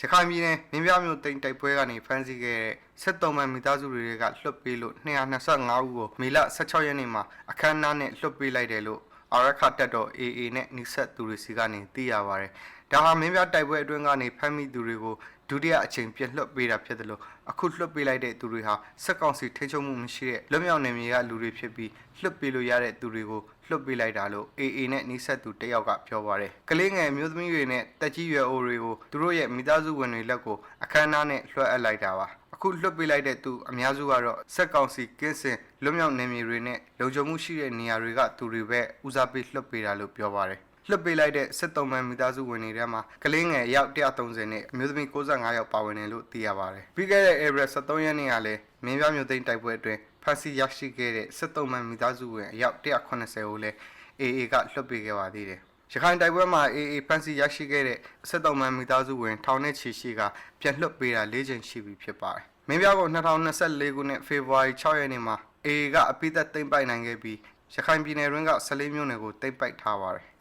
ရခိုင်ပြည်နယ်မင်းပြမြို့တိမ်တိုက်ပွဲကနေဖမ်းဆီးခဲ့တဲ့73မှန်မိသားစုတွေကလွှတ်ပေးလို့225ဦးကိုမေလ16ရက်နေ့မှာအခမ်းအနားနဲ့လွှတ်ပေးလိုက်တယ်လို့အာရခတက်တော် AA နဲ့နှိဆက်သူတွေစီကနေသိရပါဗျ။ဒါဟာမင်းပြတိုက်ပွဲအတွင်းကနေဖမ်းမိသူတွေကိုဒုတိယအချိန်ပြန်လွှတ်ပေးတာဖြစ်တယ်လို့အခုလွှတ်ပေးလိုက်တဲ့သူတွေဟာစက်ကောင်စီထိန်းချုပ်မှုမရှိတဲ့လွတ်မြောက်နေမြေကလူတွေဖြစ်ပြီးလွှတ်ပေးလို့ရတဲ့သူတွေကိုလွှတ်ပေးလိုက်တာလို့ AA နဲ့နှိဆက်သူတယောက်ကပြောပါတယ်။ကလေးငယ်မျိုးသမီးတွေနဲ့တက်ကြီးရွယ်အိုတွေကိုသူတို့ရဲ့မိသားစုဝင်တွေလက်ကိုအခမ်းအနားနဲ့လွှတ်အပ်လိုက်တာပါ။အခုလွှတ်ပေးလိုက်တဲ့သူအများစုကတော့စက်ကောင်စီကင်းစင်လွတ်မြောက်နေမြေတွေနဲ့လုံခြုံမှုရှိတဲ့နေရာတွေကသူတွေပဲဦးစားပေးလွှတ်ပေးတာလို့ပြောပါတယ်။ လွှတ်ပေးလိုက်တဲ့စစ်တုံးမှန်မိသားစုဝင်တွေထဲမှာကလေးငယ်အယောက်130နဲ့အမျိုးသမီး65ယောက်ပါဝင်တယ်လို့သိရပါတယ်။ပြီးခဲ့တဲ့ April 23ရက်နေ့ကလည်းမင်းပြမြို့သိမ်းတိုက်ပွဲအတွင်းဖမ်းဆီးရရှိခဲ့တဲ့စစ်တုံးမှန်မိသားစုဝင်အယောက်180ကိုလည်း AA ကလွှတ်ပေးခဲ့ပါသေးတယ်။ရခိုင်တိုက်ပွဲမှာ AA ဖမ်းဆီးရရှိခဲ့တဲ့စစ်တုံးမှန်မိသားစုဝင်ထောင်နဲ့ချီရှိကပြန်လွှတ်ပေးတာ၄ချိန်ရှိပြီဖြစ်ပါတယ်။မင်းပြကို2024ခုနှစ်ဖေဖော်ဝါရီ6ရက်နေ့မှာ AA ကအပိသက်သိမ်းပိုက်နိုင်ခဲ့ပြီးရခိုင်ပြည်နယ်တွင်းက14မြို့နယ်ကိုသိမ်းပိုက်ထားပါတယ်။